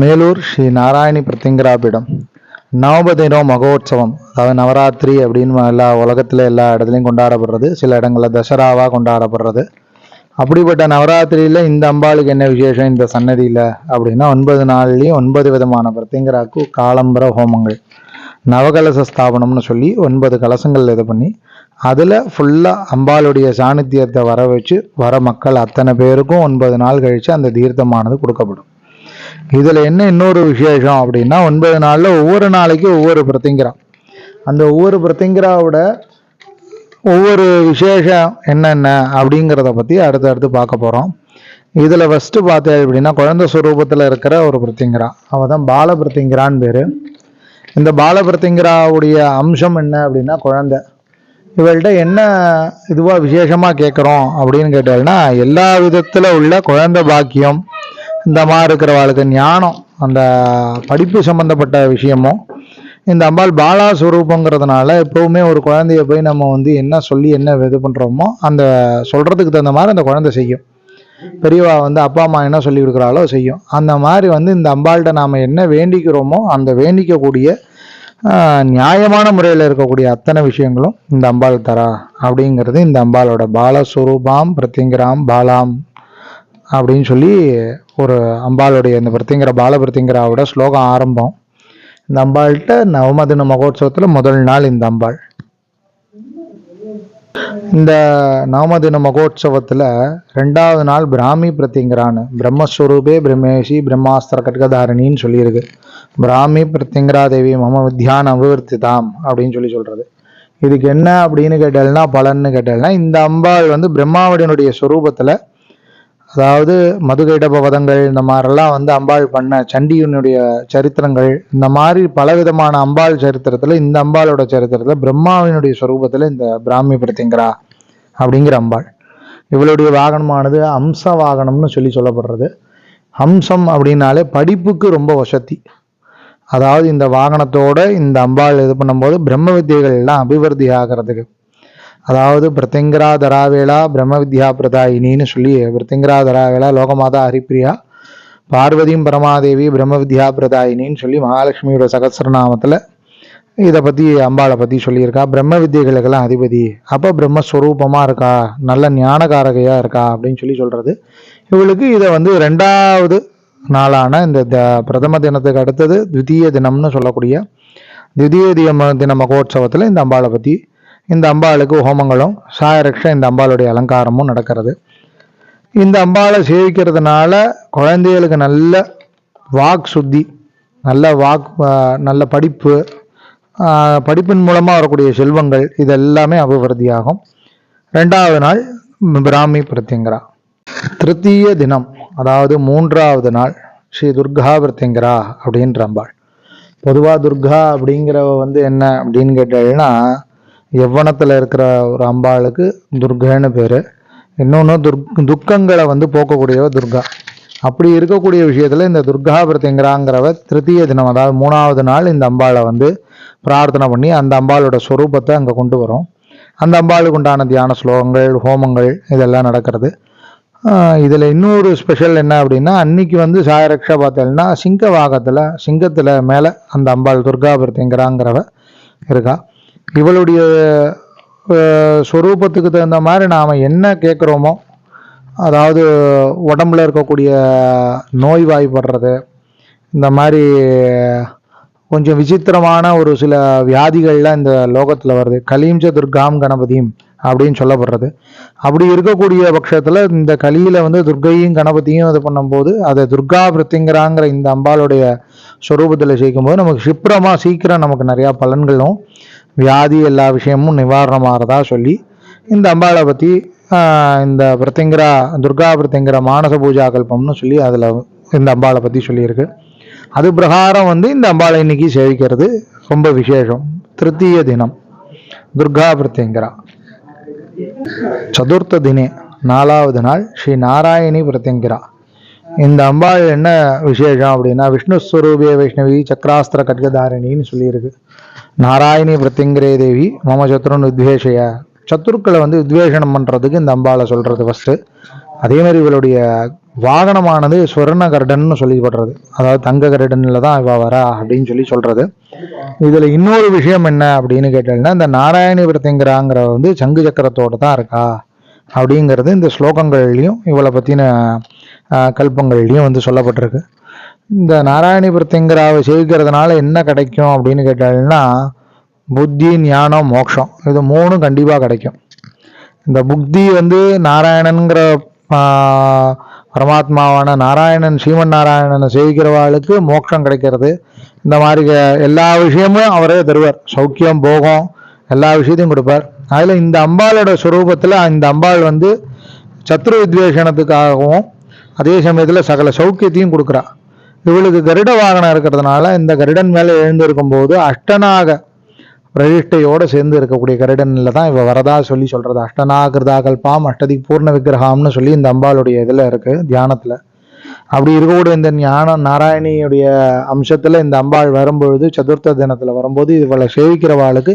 மேலூர் ஸ்ரீ நாராயணி பிரத்திங்கராபீடம் நவபதினோ மகோத்சவம். அதாவது நவராத்திரி அப்படின்னு எல்லா உலகத்தில் எல்லா இடத்துலையும் கொண்டாடப்படுறது. சில இடங்களில் தசராவாக கொண்டாடப்படுறது. அப்படிப்பட்ட நவராத்திரியில் இந்த அம்பாளுக்கு என்ன விசேஷம்? இந்த சன்னதியில் அப்படின்னா ஒன்பது நாள்லேயும் ஒன்பது விதமான பிரத்திங்கராக்கு காலம்பர ஹோமங்கள். நவகலச ஸ்தாபனம்னு சொல்லி ஒன்பது கலசங்கள் இது பண்ணி அதில் ஃபுல்லாக அம்பாளுடைய சாநித்தியத்தை வர வச்சு வர மக்கள் அத்தனை பேருக்கும் ஒன்பது நாள் கழித்து அந்த தீர்த்தமானது கொடுக்கப்படும். இதில் என்ன இன்னொரு விசேஷம் அப்படின்னா ஒன்பது நாளில் ஒவ்வொரு நாளைக்கும் ஒவ்வொரு பிரத்திங்கரா அந்த ஒவ்வொரு பிரத்திங்கராவோட ஒவ்வொரு விசேஷம் என்னென்ன அப்படிங்கிறத பற்றி அடுத்து அடுத்து பார்க்க போகிறோம் இதில் ஃபஸ்ட்டு பார்த்தேன் அப்படின்னா குழந்தை சுரூபத்தில் இருக்கிற ஒரு பிரத்திங்கரா அவள் தான் பால பிரத்திங்கரான்னு பேர். இந்த பால பிரத்திங்கராவுடைய அம்சம் என்ன அப்படின்னா குழந்தை. இவள்கிட்ட என்ன இதுவாக விசேஷமாக கேட்குறோம் அப்படின்னு கேட்டால்னா எல்லா விதத்தில் உள்ள குழந்தை பாக்கியம் இந்த மாதிரி இருக்கிறவாளுக்கு ஞானம் அந்த படிப்பு சம்மந்தப்பட்ட விஷயமும் இந்த அம்பாள் பாலா ஸ்வரூபங்கிறதுனால எப்பவுமே ஒரு குழந்தைய போய் நம்ம வந்து என்ன சொல்லி என்ன இது பண்ணுறோமோ அந்த சொல்கிறதுக்கு தகுந்த மாதிரி அந்த குழந்தை செய்யும். பெரியவா வந்து அப்பா அம்மா என்ன சொல்லி கொடுக்குறாலோ செய்யும். அந்த மாதிரி வந்து இந்த அம்பாள்கிட்ட நாம் என்ன வேண்டிக்கிறோமோ அந்த வேண்டிக்கக்கூடிய நியாயமான முறையில் இருக்கக்கூடிய அத்தனை விஷயங்களும் இந்த அம்பாள் தரா அப்படிங்கிறது இந்த அம்பாளோட பாலஸ்வரூபாம் பிரத்யங்கராம் பாலாம். அப்படின்னு சொல்லி ஒரு அம்பாளுடைய இந்த பிரத்திங்கிற பால பிரத்திங்கராவோட ஸ்லோகம் ஆரம்பம். இந்த அம்பாள்கிட்ட நவமதின மகோத்சவத்தில் முதல் நாள் இந்த அம்பாள். இந்த நவமதின மகோத்சவத்தில் ரெண்டாவது நாள் பிராமி பிரத்திங்கரான்னு பிரம்மஸ்வரூபே பிரம்மேஷி பிரம்மாஸ்திர கட்கதாரிணின்னு சொல்லியிருக்கு. பிராமி பிரத்திங்கரா தேவி மம வித்யான் அபிவர்த்திதாம் அப்படின்னு சொல்லி சொல்கிறது இதுக்கு என்ன அப்படின்னு கேட்டால்னா பலன்னு கேட்டால்னா இந்த அம்பாள் வந்து பிரம்மாவடியினுடைய ஸ்வரூபத்தில் அதாவது மதுகைடப பவதங்கள் இந்த மாதிரிலாம் வந்து அம்பாள் பண்ண சண்டியனுடைய சரித்திரங்கள் இந்த மாதிரி பலவிதமான அம்பாள் சரித்திரத்தில் இந்த அம்பாளோட சரித்திரத்தில் பிரம்மாவினுடைய ஸ்வரூபத்தில் இந்த பிராமி படுத்திங்கிறா அப்படிங்கிற அம்பாள். இவளுடைய வாகனமானது அம்ச வாகனம்னு சொல்லி சொல்லப்படுறது. அம்சம் அப்படின்னாலே படிப்புக்கு ரொம்ப வசதி. அதாவது இந்த வாகனத்தோட இந்த அம்பாள் இது பண்ணும்போது பிரம்ம வித்தியைகள் எல்லாம் அபிவிருத்தி ஆகிறதுக்கு அதாவது பிரத்திங்கரா தராவேளா பிரம்ம வித்யா பிரதாயினின்னு சொல்லி பிரத்திங்கரா தராவேளா லோகமாதா ஹரிப்பிரியா பார்வதியும் பரமாதேவி பிரம்ம வித்யா பிரதாயினின்னு சொல்லி மகாலட்சுமியோட சகசிரநாமத்தில் இதை பற்றி அம்பாளை பற்றி சொல்லியிருக்கா. பிரம்ம வித்தியைகளுக்கெல்லாம் அதிபதி. அப்போ பிரம்மஸ்வரூபமாக இருக்கா? நல்ல ஞானகாரகையாக இருக்கா? அப்படின்னு சொல்லி சொல்கிறது இவளுக்கு இதை வந்து ரெண்டாவது நாளான இந்த த- பிரதம தினத்துக்கு அடுத்தது த்விதீய தினம்னு சொல்லக்கூடிய திவிதீய தின தின மகோத்சவத்தில் இந்த அம்பாளை பற்றி இந்த அம்பாளுக்கு ஹோமங்களும் சாயரக்ஷம் இந்த அம்பாளுடைய அலங்காரமும் நடக்கிறது. இந்த அம்பாளை சேவிக்கிறதுனால குழந்தைகளுக்கு நல்ல வாக் சுத்தி நல்ல வாக் நல்ல படிப்பு படிப்பின் மூலமாக வரக்கூடிய செல்வங்கள் இது எல்லாமே அபிவிருத்தியாகும். ரெண்டாவது நாள் பிராமி பிரத்யங்கரா திருத்தீய தினம் அதாவது மூன்றாவது நாள் ஸ்ரீ துர்கா பிரத்யங்கரா அப்படின்ற அம்பாள். பொதுவாக துர்கா அப்படிங்கிறவ வந்து என்ன அப்படின்னு கேட்டால்னா எவ்வனத்தில் இருக்கிற ஒரு அம்பாளுக்கு துர்கைன்னு பேர். இன்னொன்று துர்க் துக்கங்களை வந்து போக்கக்கூடியவ துர்கா அப்படி இருக்கக்கூடிய விஷயத்தில் இந்த துர்கா பிரத்திங்கிறாங்கிறவ திருத்தீய தினம் அதாவது மூணாவது நாள் இந்த அம்பாளை வந்து பிரார்த்தனை பண்ணி அந்த அம்பாளோட ஸ்வரூபத்தை அங்கே கொண்டு வரும். அந்த அம்பாளுக்கு உண்டான தியான ஸ்லோகங்கள் ஹோமங்கள் இதெல்லாம் நடக்கிறது. இதில் இன்னொரு ஸ்பெஷல் என்ன அப்படின்னா அன்னைக்கு வந்து சாயரக்ஷா பார்த்தேன்னா சிங்க வாகத்தில் சிங்கத்தில் மேலே அந்த அம்பாள் துர்கா பிரத்திங்கிறாங்கிறவ இருக்கா. இவளுடைய சொரூபத்துக்கு ஸ்வரூபத்துக்கு தகுந்த மாதிரி நாம் என்ன கேட்குறோமோ அதாவது உடம்புல இருக்கக்கூடிய நோய் வாய்ப்படுறது இந்த மாதிரி கொஞ்சம் விசித்திரமான ஒரு சில வியாதிகள்லாம் இந்த லோகத்தில் வருது. கலீம்ச துர்காம் கணபதியும் அப்படின்னு சொல்லப்படுறது. அப்படி இருக்கக்கூடிய பட்சத்தில் இந்த கலியில் வந்து துர்கையும் கணபதியும் இது பண்ணும்போது அதை துர்கா பிரத்திங்கிறாங்கிற இந்த அம்பாளுடைய ஸ்வரூபத்தில் சேர்க்கும்போது நமக்கு சிப்ரமாக சீக்கிரம் நமக்கு நிறையா பலன்களும் வியாதி எல்லா விஷயமும் நிவாரணமாகிறதா சொல்லி இந்த அம்பாளை பற்றி இந்த பிரத்திங்கரா துர்கா பிரத்திங்கிற மானச பூஜா கல்பம்னு சொல்லி அதில் இந்த அம்பாளை பற்றி சொல்லியிருக்கு. அது பிரகாரம் வந்து இந்த அம்பாளை இன்னைக்கு சேவிக்கிறது ரொம்ப விசேஷம். திருத்தீய தினம். துர்கா பிரத்திங்கரா சதுர்த்த தினே நாலாவது நாள் ஸ்ரீ நாராயணி பிரத்திங்கிரா இந்த அம்பாள் என்ன விசேஷம் அப்படின்னா விஷ்ணு ஸ்வரூபிய வைஷ்ணவி சக்கராஸ்திர கட்கதாரிணின்னு சொல்லியிருக்கு. நாராயணி பிரத்திங்கரே தேவி மம சத்ருன்னு உத்வேஷய. சத்துருக்களை வந்து உத்வேஷனம் பண்ணுறதுக்கு இந்த அம்பாவை சொல்கிறது ஃபஸ்ட்டு அதே மாதிரி இவளுடைய வாகனமானது சுவர்ண கருடன்னு சொல்லப்படுறது அதாவது தங்க கருடனில் தான் இவ வரா அப்படின்னு சொல்லி சொல்கிறது இதில் இன்னொரு விஷயம் என்ன அப்படின்னு கேட்டீங்கன்னா இந்த நாராயணி பிரத்திங்கிறாங்கிற வந்து சங்கு சக்கரத்தோடு தான் இருக்கா அப்படிங்கிறது இந்த ஸ்லோகங்கள்லையும் இவளை பற்றின கல்பங்கள்லையும் வந்து சொல்லப்பட்டிருக்கு. இந்த நாராயணி செய்கிறதுனால என்ன கிடைக்கும் அப்படின்னு கேட்டாங்கன்னா புத்தி ஞானம் மோட்சம். இது மூணும் கண்டிப்பாக கிடைக்கும். இந்த புத்தி வந்து நாராயணன்கிற பரமாத்மாவான நாராயணன் ஸ்ரீமன் நாராயணனை சேவிக்கிறவாளுக்கு மோட்சம் கிடைக்கிறது. இந்த மாதிரி எல்லா விஷயமும் அவரே தருவார். சௌக்கியம் போகம் எல்லா விஷயத்தையும் கொடுப்பார். அதில் இந்த அம்பாளோட சுரூபத்தில் இந்த அம்பாள் வந்து சத்ரு வித்வேஷணத்துக்காகவும் அதே சமயத்தில் சகல சௌக்கியத்தையும் கொடுக்குறா. இவளுக்கு கருட வாகனம் இருக்கிறதுனால இந்த கருடன் மேலே எழுந்திருக்கும் போது அஷ்டநாக பிரதிஷ்டையோடு சேர்ந்து இருக்கக்கூடிய கருடனில் தான் இவ வரதா சொல்லி சொல்றது. அஷ்டநாகிருதா கல்பாம் அஷ்டதி பூர்ண விக்கிரகாம்னு சொல்லி இந்த அம்பாளுடைய இதில் இருக்கு தியானத்தில். அப்படி இருக்கக்கூடிய இந்த ஞான நாராயணியுடைய அம்சத்தில் இந்த அம்பாள் வரும்பொழுது சதுர்த்த தினத்தில் வரும்போது இவளை சேவிக்கிறவாளுக்கு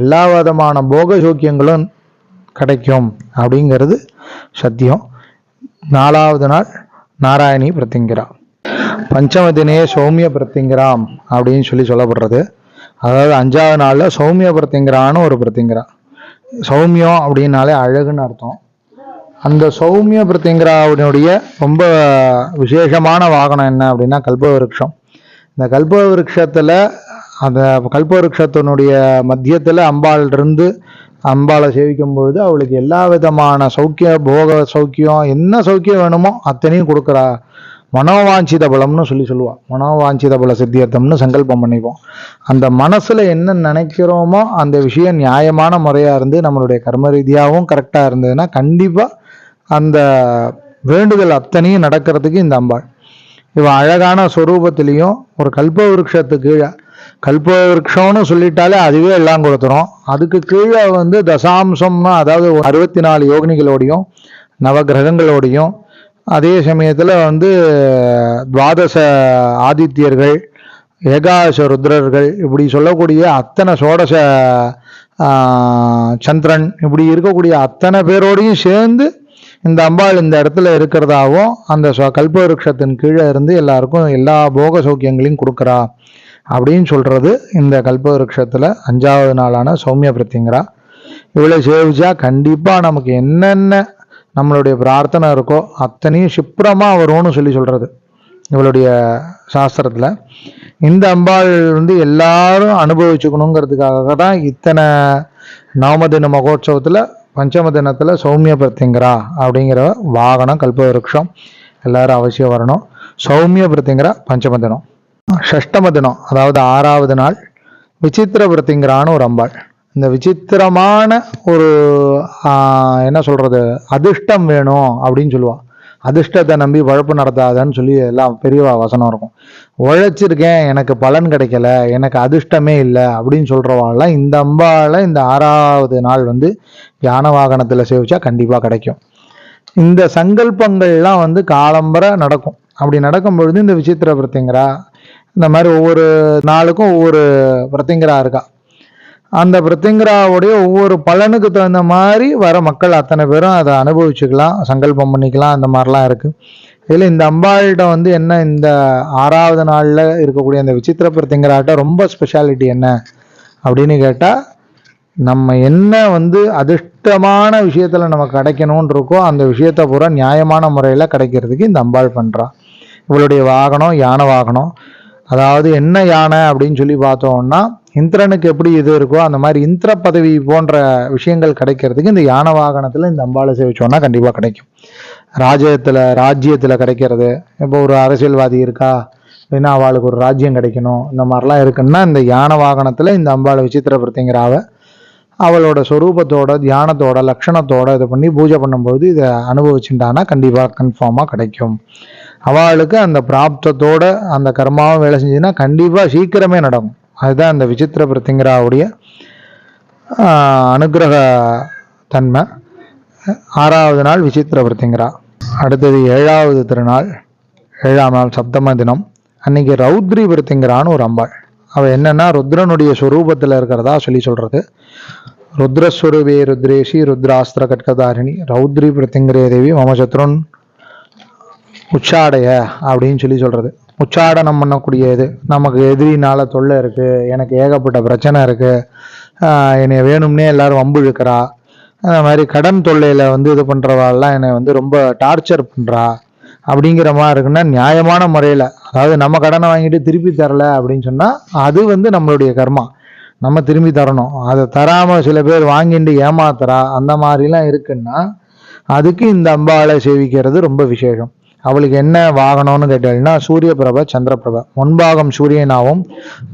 எல்லா விதமான போக சோக்கியங்களும் கிடைக்கும் அப்படிங்கிறது சத்தியம். நாலாவது நாள் நாராயணி பிரத்திங்கிறா பஞ்சம சௌமிய பிரத்திங்கிறாம் அப்படின்னு சொல்லி சொல்லப்படுறது. அதாவது அஞ்சாவது நாளில் சௌமிய பிரத்திங்கிறான்னு ஒரு பிரத்திங்கிறா சௌமியம் அப்படின்னாலே அழகுன்னு அர்த்தம். அந்த சௌமிய பிரத்திங்கராவுடைய ரொம்ப விசேஷமான வாகனம் என்ன அப்படின்னா கல்பவருஷம். இந்த கல்பவருஷத்தில் அந்த கல்பவருஷத்தினுடைய மத்தியத்தில் அம்பாள் இருந்து அம்பாளை சேவிக்கும் பொழுது அவளுக்கு எல்லா விதமான சௌக்கிய போக சௌக்கியம் என்ன சௌக்கியம் வேணுமோ அத்தனையும் கொடுக்குறா. மனோவாஞ்சித பலம்னு சொல்லி சொல்லுவா மனோவாஞ்சித பல சித்தியர்த்தம்னு சங்கல்பம் பண்ணிப்போம். அந்த மனசுல என்ன நினைக்கிறோமோ அந்த விஷயம் நியாயமான முறையா இருந்து நம்மளுடைய கர்ம ரீதியாகவும் கரெக்டா இருந்ததுன்னா கண்டிப்பா அந்த வேண்டுதல் அத்தனையும் நடக்கிறதுக்கு இந்த அம்பாள். இவன் அழகான ஸ்வரூபத்திலையும் ஒரு கல்ப விருட்சத்துக்கு கீழே கல்ப விருட்சம்னு சொல்லிட்டாலே அதுவே எல்லாம் கொடுத்துரும். அதுக்கு கீழே வந்து தசாம்சம்னா அதாவது அறுபத்தி நாலு யோகினிகளோடையும் நவகிரகங்களோடையும் அதே சமயத்தில் வந்து துவாதச ஆதித்யர்கள் ஏகாதச ருத்ரர்கள் இப்படி சொல்லக்கூடிய அத்தனை சோடச சந்திரன் இப்படி இருக்கக்கூடிய அத்தனை பேரோடையும் சேர்ந்து இந்த அம்பாள் இந்த இடத்துல இருக்கிறதாவும் அந்த கல்பவருஷத்தின் கீழே இருந்து எல்லாருக்கும் எல்லா போக சௌக்கியங்களையும் கொடுக்குறா அப்படின்னு சொல்கிறது இந்த கல்பவருஷத்தில் அஞ்சாவது நாளான சௌமிய பிரத்திங்கிறா இவளை சேவிச்சா கண்டிப்பாக நமக்கு என்னென்ன நம்மளுடைய பிரார்த்தனை இருக்கோ அத்தனையும் சிப்ரமாக வரும்னு சொல்லி சொல்கிறது இவளுடைய சாஸ்திரத்தில். இந்த அம்பாள் வந்து எல்லாரும் அனுபவிச்சுக்கணுங்கிறதுக்காக தான் இத்தனை நவமதின மகோத்சவத்தில் பஞ்சம தினத்தில் சௌமிய பிரத்திங்கரா அப்படிங்கிற வாகனம் கல்பவருஷம் எல்லாரும் அவசியம் வரணும். சௌமிய பிரத்திங்கிற பஞ்சம தினம். ஷஷ்டம தினம் அதாவது ஆறாவது நாள் விசித்திர பிரத்திங்கிறான்னு ஒரு அம்பாள். இந்த விசித்திரமான ஒரு என்ன சொல்றது அதிர்ஷ்டம் வேணும் அப்படின்னு சொல்லுவாள் அதிர்ஷ்டத்தை நம்பி உழைப்பு நடத்தாதன்னு சொல்லி எல்லாம் பெரிய வசனம் இருக்கும். உழைச்சிருக்கேன் எனக்கு பலன் கிடைக்கல எனக்கு அதிர்ஷ்டமே இல்லை அப்படின்னு சொல்றவாள்லாம் இந்த அம்பால இந்த ஆறாவது நாள் வந்து யான வாகனத்தில் சேவிச்சா கண்டிப்பாக கிடைக்கும். இந்த சங்கல்பங்கள்லாம் வந்து காலம்பர நடக்கும். அப்படி நடக்கும் பொழுது இந்த விசித்திர பிரத்திங்கரா இந்த மாதிரி ஒவ்வொரு நாளுக்கும் ஒவ்வொரு பிரத்திங்கரா இருக்கா. அந்த பிரத்திங்கராவுடைய ஒவ்வொரு பலனுக்கு தகுந்த மாதிரி வர மக்கள் அத்தனை பேரும் அதை அனுபவிச்சுக்கலாம் சங்கல்பம் பண்ணிக்கலாம் அந்த மாதிரிலாம் இருக்குது இதில் இந்த அம்பாள்கிட்ட வந்து என்ன இந்த ஆறாவது நாளில் இருக்கக்கூடிய அந்த விசித்திர பிரத்திங்கராட்ட ரொம்ப ஸ்பெஷாலிட்டி என்ன அப்படின்னு கேட்டால் நம்ம என்ன வந்து அதிர்ஷ்டமான விஷயத்தில் நமக்கு கிடைக்கணும்னு இருக்கோ அந்த விஷயத்தை பூரா நியாயமான முறையில் கிடைக்கிறதுக்கு இந்த அம்பாள் பண்ணுறான் இவளுடைய வாகனம் யானை வாகனம். அதாவது என்ன யானை அப்படின்னு சொல்லி பார்த்தோம்னா இந்திரனுக்கு எப்படி இது இருக்கோ அந்த மாதிரி இந்திர பதவி போன்ற விஷயங்கள் கிடைக்கிறதுக்கு இந்த யானை வாகனத்தில் இந்த அம்பாளை சேவிச்சோன்னா கண்டிப்பாக கிடைக்கும். ராஜ்யத்தில் ராஜ்யத்தில் கிடைக்கிறது. இப்போ ஒரு அரசியல்வாதி இருக்கா? அப்படின்னா அவளுக்கு ஒரு ராஜ்யம் கிடைக்கணும். இந்த மாதிரிலாம் இருக்குன்னா இந்த யானை வாகனத்தில் இந்த அம்பாளை விசித்திரப்படுத்திங்கிறாவ அவளோட சொரூபத்தோட தியானத்தோட லக்ஷணத்தோட இதை பண்ணி பூஜை பண்ணும்போது இதை அனுபவிச்சுட்டானா கண்டிப்பாக கன்ஃபார்மாக கிடைக்கும். அவளுக்கு அந்த பிராப்தத்தோட அந்த கர்மாவும் வேலை செஞ்சுன்னா கண்டிப்பாக சீக்கிரமே நடக்கும். அதுதான் அந்த விசித்திர பிரத்திங்கராவுடைய அனுகிரக அனுக்கிரக தன்மை. ஆறாவது நாள் விசித்திர பிரத்திங்கரா அடுத்தது ஏழாவது திருநாள் ஏழாம் நாள் சப்தம தினம். அன்னைக்கு ரௌத்ரி பிரத்திங்கரான்னு ஒரு அம்பாள். அவள் என்னன்னா ருத்ரனுடைய சொரூபத்தில் இருக்கிறதா சொல்லி சொல்றது. ருத்ரஸ்வரூபே ருத்ரேஷி ருத்ராஸ்திர கட்கதாரிணி ரௌத்ரி பிரத்திங்கரே தேவி மம சத்ருன் உச்சாடைய அப்படின்னு சொல்லி சொல்றது. உச்சாடனம் பண்ணக்கூடிய இது நமக்கு எதிரினால தொல்லை இருக்கு. எனக்கு ஏகப்பட்ட பிரச்சனை இருக்கு. என்னை வேணும்னே எல்லாரும் வம்பு இழுக்கிறா. அந்த மாதிரி கடன் தொல்லையில வந்து இது பண்றவாள்லாம் என்னை வந்து ரொம்ப டார்ச்சர் பண்றா. அப்படிங்கிற மாதிரி இருக்குன்னா நியாயமான முறையில். அதாவது நம்ம கடனை வாங்கிட்டு திருப்பி தரல அப்படின்னு சொன்னால் அது வந்து நம்மளுடைய கர்மா. நம்ம திரும்பி தரணும். அதை தராமல் சில பேர் வாங்கிட்டு ஏமாத்துறா. அந்த மாதிரிலாம் இருக்குன்னா அதுக்கு இந்த அம்பாவை சேவிக்கிறது ரொம்ப விசேஷம். அவளுக்கு என்ன வாகனம்னு கேட்டீங்கன்னா சூரிய பிரப சந்திரபிரப. முன்பாகம் சூரியனாவும்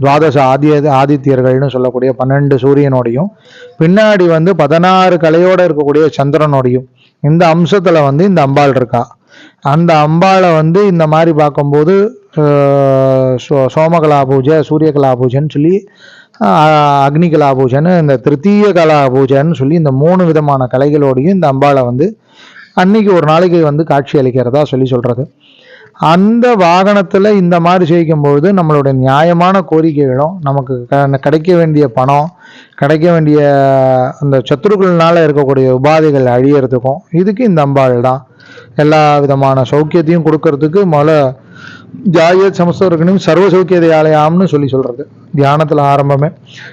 துவாதச ஆதிய ஆதித்யர்கள்னு சொல்லக்கூடிய பன்னெண்டு சூரியனோடையும் பின்னாடி வந்து பதினாறு கலையோட இருக்கக்கூடிய சந்திரனோடையும் இந்த அம்சத்துல வந்து இந்த அம்பாள் இருக்கா. அந்த அம்பாளை வந்து இந்த மாதிரி பார்க்கும்போது சோ- சோமகலா பூஜை சூரியகலா பூஜைன்னு சொல்லி அக்னி கலா பூஜைன்னு இந்த திருத்தீய கலா பூஜைன்னு சொல்லி இந்த மூணு விதமான கலைகளோடையும் இந்த அம்பாளை வந்து அன்னைக்கு ஒரு நாளைக்கு வந்து காட்சி அளிக்கிறதா சொல்லி சொல்றது. அந்த வாகனத்தில் இந்த மாதிரி செய்யும்பொழுது நம்மளுடைய நியாயமான கோரிக்கைகளும் நமக்கு க- கிடைக்க வேண்டிய பணம் கிடைக்க வேண்டிய அந்த சத்துருக்கள்னால இருக்கக்கூடிய உபாதைகள் அழியறதுக்கும் இதுக்கு இந்த அம்பாள் தான். எல்லா விதமான சௌக்கியத்தையும் கொடுக்கறதுக்கு முதல்ல ஜாய சமஸ்தர்கனும் சர்வ சௌக்கியதையாலயம்னு சொல்லி சொல்றது. தியானத்தில் ஆரம்பமே.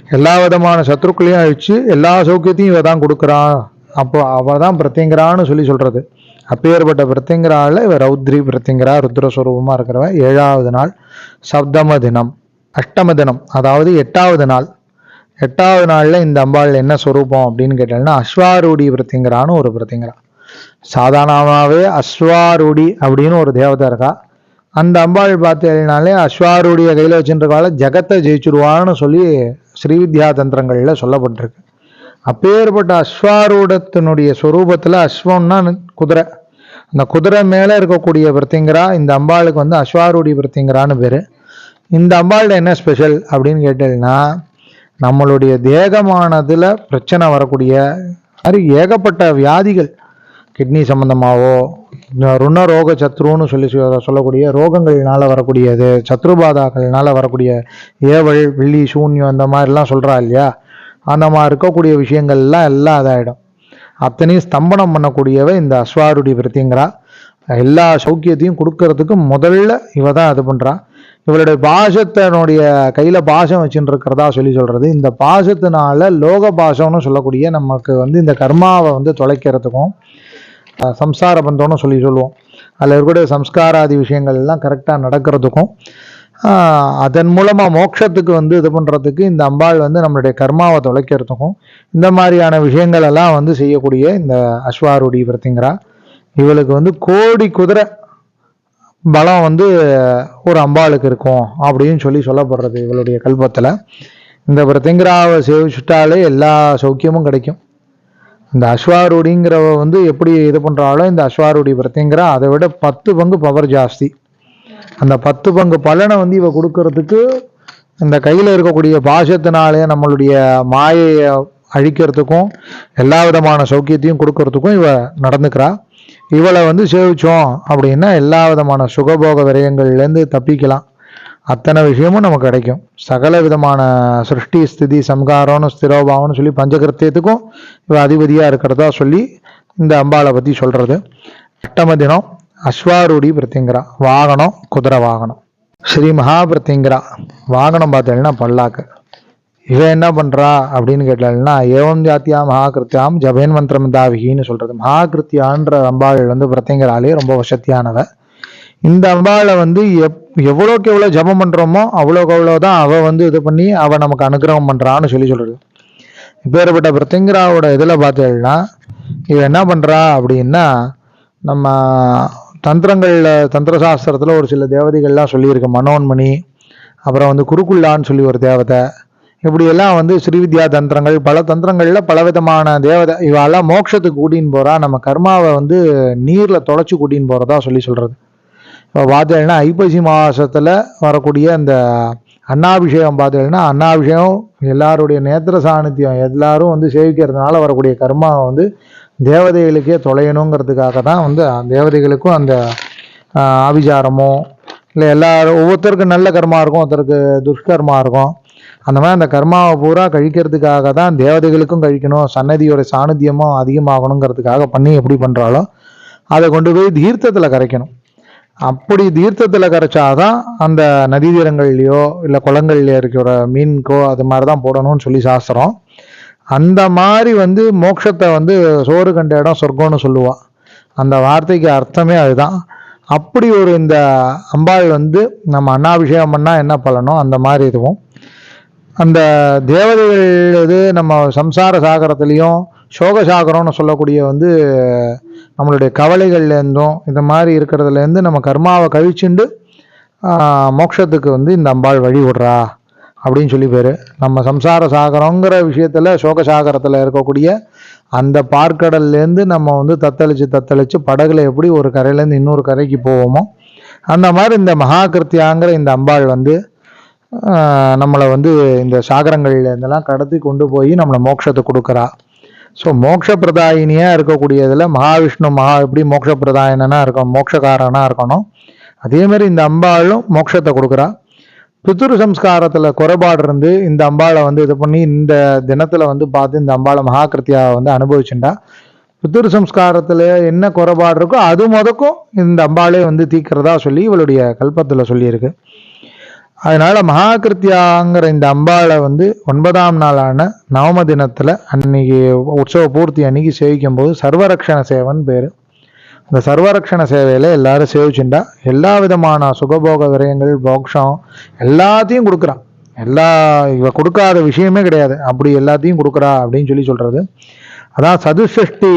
எல்லா விதமான சத்துருக்களையும் அழிச்சு எல்லா சௌக்கியத்தையும் இவ தான் கொடுக்குறான் அப்போ அவள் தான் பிரத்யங்கரான்னு சொல்லி சொல்கிறது அப்பேற்பட்ட பிரத்யங்கரால இவ ரௌத்ரி பிரத்யங்கரா ருத்ரஸ்வரூபமாக இருக்கிறவ ஏழாவது நாள் சப்தம தினம் அஷ்டம தினம் அதாவது எட்டாவது நாள். எட்டாவது நாளில் இந்த அம்பாள் என்ன ஸ்வரூபம் அப்படின்னு கேட்டீங்கன்னா அஸ்வாரூடி பிரத்திங்கரான்னு ஒரு பிரத்திங்கரா சாதாரணமாகவே அஸ்வாரூடி அப்படின்னு ஒரு தேவதை இருக்கா. அந்த அம்பாள் பார்த்தீங்கனாலே அஸ்வாரூடிய கையில் வச்சுருக்கால ஜகத்தை ஜெயிச்சிருவான்னு சொல்லி ஸ்ரீவித்யா தந்திரங்களில் சொல்லப்பட்டிருக்கு. அப்பேற்பட்ட அஸ்வாரூடத்தினுடைய ஸ்வரூபத்தில் அஸ்வம்னா குதிரை. அந்த குதிரை மேலே இருக்கக்கூடிய பிரத்திங்கரா இந்த அம்பாளுக்கு வந்து அஸ்வாரூடி பிரத்திங்கரான்னு பேர். இந்த அம்பாளில் என்ன ஸ்பெஷல் அப்படின்னு கேட்டீங்கன்னா நம்மளுடைய தேகமானதில் பிரச்சனை வரக்கூடிய மாதிரி ஏகப்பட்ட வியாதிகள். கிட்னி சம்மந்தமாகவோ ருண ரோக சத்ருன்னு சொல்லி சொல்லக்கூடிய ரோகங்கள்னால வரக்கூடியது சத்ருபாதாக்கள்னால வரக்கூடிய ஏவல் வெள்ளி சூன்யம் அந்த மாதிரிலாம் சொல்கிறா இல்லையா? அந்த மாதிரி இருக்கக்கூடிய விஷயங்கள்லாம் எல்லாம் இதாகிடும் அத்தனையும் ஸ்தம்பனம் பண்ணக்கூடியவ இந்த அஸ்வாருடி பிரத்திங்கிறா எல்லா சௌக்கியத்தையும் கொடுக்கறதுக்கு முதல்ல இவ தான் இது பண்ணுறான் இவளுடைய பாஷத்தினுடைய கையில் பாஷம் வச்சுட்டு இருக்கிறதா சொல்லி சொல்கிறது இந்த பாஷத்தினால லோக பாஷம்னு சொல்லக்கூடிய நமக்கு வந்து இந்த கர்மாவை வந்து தொலைக்கிறதுக்கும் சம்சார பந்தம்னு சொல்லி சொல்லுவோம். அதில் இருக்கக்கூடிய சம்ஸ்காராதி விஷயங்கள் எல்லாம் கரெக்டாக நடக்கிறதுக்கும் அதன் மூலமாக மோட்சத்துக்கு வந்து இது பண்ணுறதுக்கு இந்த அம்பாள் வந்து நம்மளுடைய கர்மாவை தொலைக்கிறதுக்கும் இந்த மாதிரியான விஷயங்கள் எல்லாம் வந்து செய்யக்கூடிய இந்த அஸ்வாரூடி பிரத்திங்கிறா இவளுக்கு வந்து கோடி குதிரை பலம் வந்து ஒரு அம்பாளுக்கு இருக்கும் அப்படின்னு சொல்லி சொல்லப்படுறது இவளுடைய கல்பத்தில். இந்த பிரத்திங்கராவை சேவிச்சுட்டாலே எல்லா சௌக்கியமும் கிடைக்கும். இந்த அஸ்வாரூடிங்கிறவ வந்து எப்படி இது பண்ணுறாலோ இந்த அஸ்வாரூடி பிரத்திங்கிறா அதை விட பத்து பங்கு பவர் ஜாஸ்தி. அந்த பத்து பங்கு பலனை வந்து இவ கொடுக்கறதுக்கு இந்த கையில் இருக்கக்கூடிய பாசத்தினாலே நம்மளுடைய மாயையை அழிக்கிறதுக்கும் எல்லா விதமான சௌக்கியத்தையும் கொடுக்கறதுக்கும் இவ நடந்துக்கிறா. இவளை வந்து சேவிச்சோம் அப்படின்னா எல்லா விதமான சுகபோக விரயங்கள்லேருந்து தப்பிக்கலாம். அத்தனை விஷயமும் நமக்கு கிடைக்கும். சகல விதமான சிருஷ்டி ஸ்திதி சம்காரம்னு ஸ்திரோபாவம்னு சொல்லி பஞ்சகிருத்தியத்துக்கும் இவ அதிபதியாக இருக்கிறதா சொல்லி இந்த அம்பாளை பற்றி சொல்கிறது அஷ்டம தினம் அஸ்வாரூடி பிரத்திங்கரா வாகனம் குதிரை வாகனம். ஸ்ரீ மகா பிரத்திங்கரா வாகனம் பார்த்தீங்கன்னா பல்லாக்கு. இவன் என்ன பண்றா அப்படின்னு கேட்டாள்னா ஏவம் ஜாத்தியா மகாகிருத்தியாம் ஜபேன் மந்திரம் தாவிகின்னு சொல்றது. மகாகிருத்தியான்ற அம்பாள் வந்து பிரத்திங்கராலே ரொம்ப வசத்தியானவ இந்த அம்பாளை வந்து எப் எவ்வளோக்கு எவ்வளோ ஜபம் பண்றோமோ அவ்வளோக்கு அவ்வளோ தான் அவ வந்து இது பண்ணி அவ நமக்கு அனுகிரகம் பண்றான்னு சொல்லி சொல்றது. இப்பேற்பட்ட பிரத்திங்கராவோட இதில் பார்த்தீங்கன்னா இவன் என்ன பண்றா அப்படின்னா நம்ம தந்திரங்களில் தந்திர சாஸ்திரத்தில் ஒரு சில தேவதைகள்லாம் சொல்லியிருக்கு. மனோன்மணி அப்புறம் வந்து குருக்குல்லான்னு சொல்லி ஒரு தேவதை. இப்படியெல்லாம் வந்து ஸ்ரீவித்யா தந்திரங்கள் பல தந்திரங்களில் பலவிதமான தேவதை. இவெல்லாம் மோட்சத்துக்கு கூட்டின்னு போகிறா நம்ம கர்மாவை வந்து நீரில் தொலைச்சி கூட்டின்னு போகிறதா சொல்லி சொல்கிறது இப்போ பார்த்தீங்கன்னா ஐப்பசி மாதத்தில் வரக்கூடிய அந்த அன்னாபிஷேகம் பார்த்தீங்கன்னா அன்னாபிஷேகம் எல்லாருடைய நேத்திர சாநித்தியம் எல்லாரும் வந்து சேவிக்கிறதுனால வரக்கூடிய கர்மாவை வந்து தேவதைகளுக்கே தொலையணுங்கிறதுக்காக தான் வந்து தேவதைகளுக்கும் அந்த ஆஹ், இல்லை எல்லா ஒவ்வொருத்தருக்கும் நல்ல கர்மா இருக்கும் ஒருத்தருக்கு துஷ்கர்மா இருக்கும். அந்த மாதிரி அந்த கர்மாவை பூரா கழிக்கிறதுக்காக தான் தேவதைகளுக்கும் கழிக்கணும் சன்னதியோட சாநித்தியமும் அதிகமாகணுங்கிறதுக்காக பண்ணி எப்படி பண்ணுறாலோ அதை கொண்டு போய் தீர்த்தத்தில் கரைக்கணும். அப்படி தீர்த்தத்தில் கரைச்சாதான் அந்த நதி தீரங்கள்லையோ இல்லை குளங்கள்லையோ இருக்கிற மீனுக்கோ அது மாதிரி தான் போடணும்னு சொல்லி சாஸ்திரம். அந்த மாதிரி வந்து மோட்சத்தை வந்து சோறு கண்ட இடம் சொர்க்கம்னு சொல்லுவாள் அந்த வார்த்தைக்கு அர்த்தமே அதுதான். அப்படி ஒரு இந்த அம்பாள் வந்து நம்ம அண்ணாபிஷேகம் பண்ணால் என்ன பலனோ அந்த மாதிரி இதுவும். அந்த தேவதைகள் இது நம்ம சம்சார சாகரத்துலேயும் சோக சாகரம்னு சொல்லக்கூடிய வந்து நம்மளுடைய கவலைகள்லேருந்தும் இந்த மாதிரி இருக்கிறதுலேருந்து நம்ம கர்மாவை கழிச்சுண்டு மோட்சத்துக்கு வந்து இந்த அம்பாள் வழி விடுறா அப்படின்னு சொல்லி பேர் நம்ம சம்சார சாகரங்கிற விஷயத்தில் சோக சாகரத்தில் இருக்கக்கூடிய அந்த பார்க்கடல்லேருந்து நம்ம வந்து தத்தளித்து தத்தளித்து படகுல எப்படி ஒரு கரையிலேருந்து இன்னொரு கரைக்கு போவோமோ அந்த மாதிரி இந்த மகாகிருத்தியாங்கிற இந்த அம்பாள் வந்து நம்மளை வந்து இந்த சாகரங்கள்ல இருந்தெல்லாம் கடத்தி கொண்டு போய் நம்மளை மோட்சத்தை கொடுக்குறா. ஸோ மோட்ச பிரதாயினியாக இருக்கக்கூடியதில் மகாவிஷ்ணு மகா எப்படி மோட்ச இருக்கணும் மோட்சக்காரனாக இருக்கணும் அதேமாரி இந்த அம்பாளும் மோட்சத்தை கொடுக்குறா. பித்ரு சம்ஸ்காரத்தில் குறைபாடு இருந்து இந்த அம்பாளை வந்து இது பண்ணி இந்த தினத்தில் வந்து பார்த்து இந்த அம்பாளை மகாகிருத்தியாவை வந்து அனுபவிச்சுட்டா. பித்ரு சம்ஸ்காரத்தில் என்ன குறைபாடு இருக்கோ அது முதக்கும் இந்த அம்பாளே வந்து தீக்கிறதா சொல்லி இவளுடைய கல்பத்தில் சொல்லியிருக்கு. அதனால மகாகிருத்தியாங்கிற இந்த அம்பாளை வந்து ஒன்பதாம் நாளான நவம தினத்தில் அன்னைக்கு உற்சவ பூர்த்தி அன்னைக்கு சேவிக்கும் போது சர்வரக்ஷண சேவன் பேர். இந்த சர்வரக்ஷண சேவையில் எல்லாரும் சேவிச்சுண்டா எல்லா விதமான சுகபோக விரயங்கள் மோட்சம் எல்லாத்தையும் கொடுக்குறான். எல்லா இவ கொடுக்காத விஷயமே கிடையாது. அப்படி எல்லாத்தையும் கொடுக்குறா அப்படின்னு சொல்லி சொல்கிறது அதான் சதுஷ்டி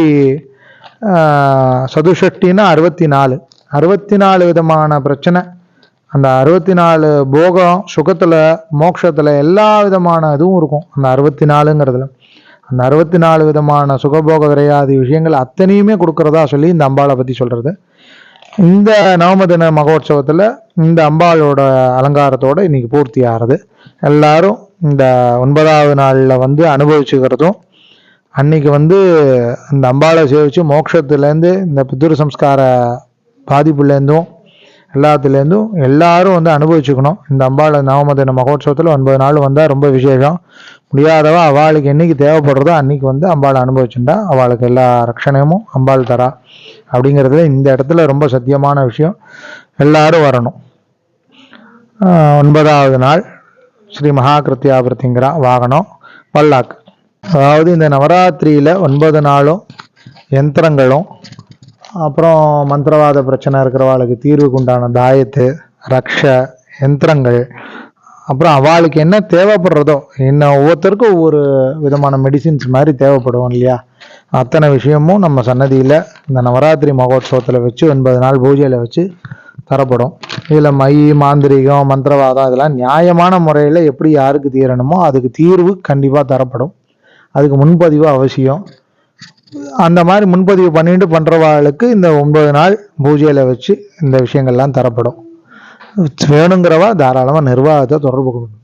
சதுஷ்டின்னா அறுபத்தி நாலு அறுபத்தி நாலு விதமான பிரச்சனை. அந்த அறுபத்தி நாலு போகம் சுகத்தில் மோட்சத்தில் எல்லா விதமான இதுவும் இருக்கும். அந்த அறுபத்தி நாலுங்கிறதுல அந்த அறுபத்தி நாலு விதமான சுகபோக விரையாதி விஷயங்கள் அத்தனையுமே கொடுக்கறதா சொல்லி இந்த அம்பாளை பற்றி சொல்கிறது இந்த நவமதின மகோத்சவத்தில் இந்த அம்பாளோட அலங்காரத்தோட இன்னைக்கு பூர்த்தி ஆகிறது. எல்லாரும் இந்த ஒன்பதாவது நாளில் வந்து அனுபவிச்சுக்கிறதும் அன்னைக்கு வந்து இந்த அம்பாளை சேவிச்சு மோட்சத்துலேருந்து இந்த பித்ரு சம்ஸ்கார பாதிப்புலேருந்தும் எல்லாத்துலேருந்தும் எல்லாரும் வந்து அனுபவிச்சுக்கணும். இந்த அம்பாளை நவமதின மகோத்சவத்தில் ஒன்பது நாள் வந்தால் ரொம்ப விசேஷம். முடியாதவா அவளுக்கு என்னைக்கு தேவைப்படுறதோ அன்னைக்கு வந்து அம்பாளை அனுபவிச்சுட்டா அவளுக்கு எல்லா ரட்சணையமும் அம்பாள் தரா. அப்படிங்கிறதுல இந்த இடத்துல ரொம்ப சத்தியமான விஷயம். எல்லாரும் வரணும். ஒன்பதாவது நாள் ஸ்ரீ மகாகிருத்தியாபிரத்திங்கிறா வாகனம் பல்லாக்கு அதாவது இந்த நவராத்திரியில் ஒன்பது நாளும் யந்திரங்களும் அப்புறம் மந்திரவாத பிரச்சனை இருக்கிறவாளுக்கு தீர்வுக்கு உண்டான தாயத்து ரக்ஷ யந்திரங்கள் அப்புறம் அவளுக்கு என்ன தேவைப்படுறதோ என்ன ஒவ்வொருத்தருக்கும் ஒவ்வொரு விதமான மெடிசின்ஸ் மாதிரி தேவைப்படும் இல்லையா? அத்தனை விஷயமும் நம்ம சன்னதியில் இந்த நவராத்திரி மகோத்சவத்தில் வச்சு ஒன்பது நாள் பூஜையில் வச்சு தரப்படும். இதில் மை மாந்திரிகம் மந்திரவாதம் இதெல்லாம் நியாயமான முறையில் எப்படி யாருக்கு தீரணுமோ அதுக்கு தீர்வு கண்டிப்பாக தரப்படும். அதுக்கு முன்பதிவு அவசியம். அந்த மாதிரி முன்பதிவு பண்ணிட்டு பண்ணுறவாளுக்கு இந்த ஒன்பது நாள் பூஜையில் வச்சு இந்த விஷயங்கள்லாம் தரப்படும். வேணுங்கிறவா தாராளமாக நிர்வாகத்தை தொடர்பு கொள்ளணும்